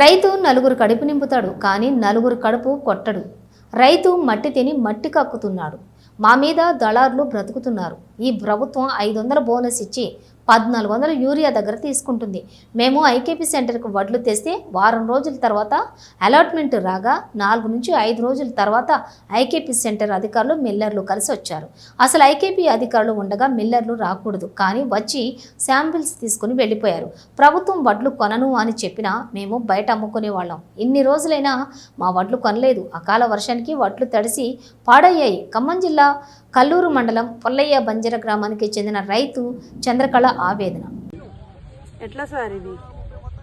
రైతు నలుగురు కడుపు నింపుతాడు కానీ నలుగురు కడుపు కొట్టడు. రైతు మట్టి తిని మట్టి కక్కుతున్నాడు. మా మీద దళారులు బ్రతుకుతున్నారు. ఈ ప్రభుత్వం ఐదు వందల బోనస్ ఇచ్చి పద్నాలుగు వందల యూరియా దగ్గర తీసుకుంటుంది. మేము ఐకేపీ సెంటర్కి వడ్లు తెస్తే వారం రోజుల తర్వాత అలాట్మెంట్ రాగా నాలుగు నుంచి ఐదు రోజుల తర్వాత ఐకేపీ సెంటర్ అధికారులు మిల్లర్లు కలిసి వచ్చారు. అసలు ఐకేపీ అధికారులు ఉండగా మిల్లర్లు రాకూడదు. కానీ వచ్చి శాంపిల్స్ తీసుకుని వెళ్ళిపోయారు. ప్రభుత్వం వడ్లు కొనను అని చెప్పినా మేము బయట అమ్ముకునే వాళ్ళం. ఇన్ని రోజులైనా మా వడ్లు కొనలేదు. అకాల వర్షానికి వడ్లు తడిసి పాడయ్యాయి. ఖమ్మం జిల్లా కల్లూరు మండలం పొల్లయ్య బంజర గ్రామానికి చెందిన రైతు చంద్రకళ ఆవేదన. ఎట్లా సార్ ఇది?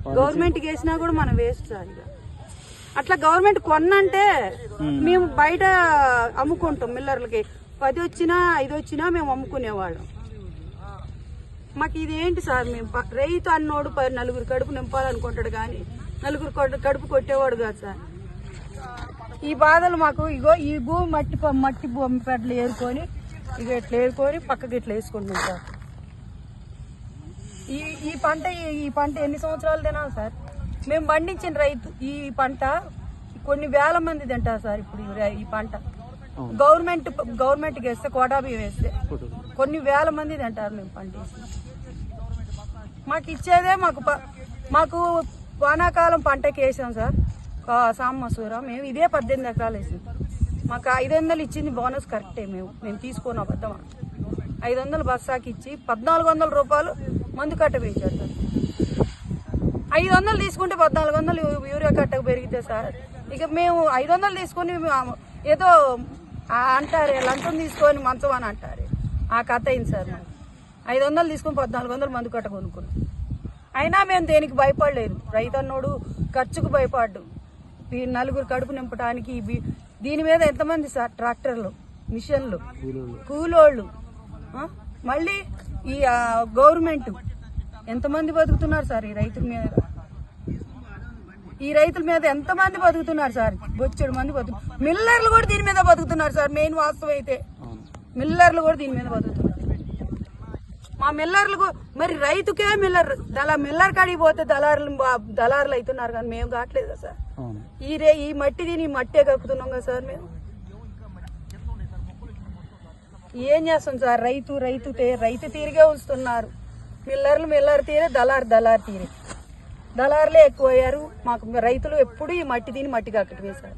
గవర్నమెంట్కి వేసినా కూడా మనం వేస్ట్ సార్ ఇక. అట్లా గవర్నమెంట్ కొన్నంటే మేము. బయట అమ్ముకుంటాం మిల్లర్లకి. పది వచ్చినా ఐదు వచ్చినా మేము అమ్ముకునేవాళ్ళం. మాకు ఇది ఏంటి సార్ మేము రైతు అన్నోడు నలుగురు కడుపు నింపాలనుకుంటాడు కానీ నలుగురు కడు- కడుపు కొట్టేవాడు కాదు సార్. ఈ బాధలు మాకు ఇగో ఈ భూమి మట్టి మట్టి భూమి పెడ్లు ఏరుకొని ఇక ఇట్లా ఏరుకొని పక్కకి ఇట్లా వేసుకుంటాం సార్? ఈ ఈ పంట ఈ- పంట ఎన్ని సంవత్సరాలు తినాలి సార్? మేము పండించిన రైతు ఈ పంట కొన్ని వేల మంది తింటారు సార్ ఇప్పుడు ఈ పంట. గవర్నమెంట్ గవర్నమెంట్కి వేస్తే కోటా బియ్యం వేస్తే కొన్ని వేల మంది తింటారు మేము పంటేసి మాకు ఇచ్చేదే మాకు మాకు వానాకాలం పంటకి వేసాం సార్. సామసూర మేము ఇదే పద్దెనిమిది ఎకరాలు వేసాం. మాకు ఐదు వందలు ఇచ్చింది బోనస్ కరెక్టే మేము. మేము తీసుకొని అబద్ధమా? ఐదు వందలు బస్సాకి ఇచ్చి పద్నాలుగు వందల రూపాయలు మందు కట్ట పెంచారు సార్. ఐదు వందలు తీసుకుంటే పద్నాలుగు వందలు యూరియా కట్టకు పెరిగితే సార్. ఇక మేము ఐదు వందలు తీసుకొని ఏదో అంటారే లంచం తీసుకొని మంచం అని అంటారు. ఆ కథ అయింది సార్ మాకు. ఐదు వందలు తీసుకొని పద్నాలుగు వందలు మందు కట్ట కొనుక్కున్నాం. అయినా మేము దేనికి భయపడలేదు. రైతు అన్నోడు ఖర్చుకు భయపడ్డు. ఈ నలుగురు కడుపు నింపడానికి దీని మీద ఎంతమంది సార్? ట్రాక్టర్లు మిషన్లు కూలోళ్ళు మళ్ళీ ఈ గవర్నమెంట్ ఎంతమంది బతుకుతున్నారు సార్ ఈ రైతుల మీద? ఈ రైతుల మీద ఎంతమంది బతుకుతున్నారు సార్? బొచ్చెడు మంది బతుకు మిల్లర్లు కూడా దీని మీద బతుకుతున్నారు సార్ మెయిన్ వాస్తవం అయితే. మిల్లర్లు కూడా దీని మీద బతుకుతున్నారు. మా మిల్లర్లు మరి రైతుకే మిల్లర్ దళ మిల్లర్ కాడికి పోతే దళారులు దళారులు అవుతున్నారు కానీ మేము కావట్లేదా సార్? ఈ రే ఈ మట్టి దీని మట్టే కక్కుతున్నాం కదా సార్ మేము. ఏం చేస్తాం సార్? రైతు రైతు రైతు తీరుగా ఉంచుతున్నారు. మిల్లర్లు మిల్లర్ తీరే దళారు దళారు తీరే. దళారులే ఎక్కువయ్యారు. మాకు రైతులు ఎప్పుడు ఈ మట్టి దీని మట్టి కక్కటమే సార్.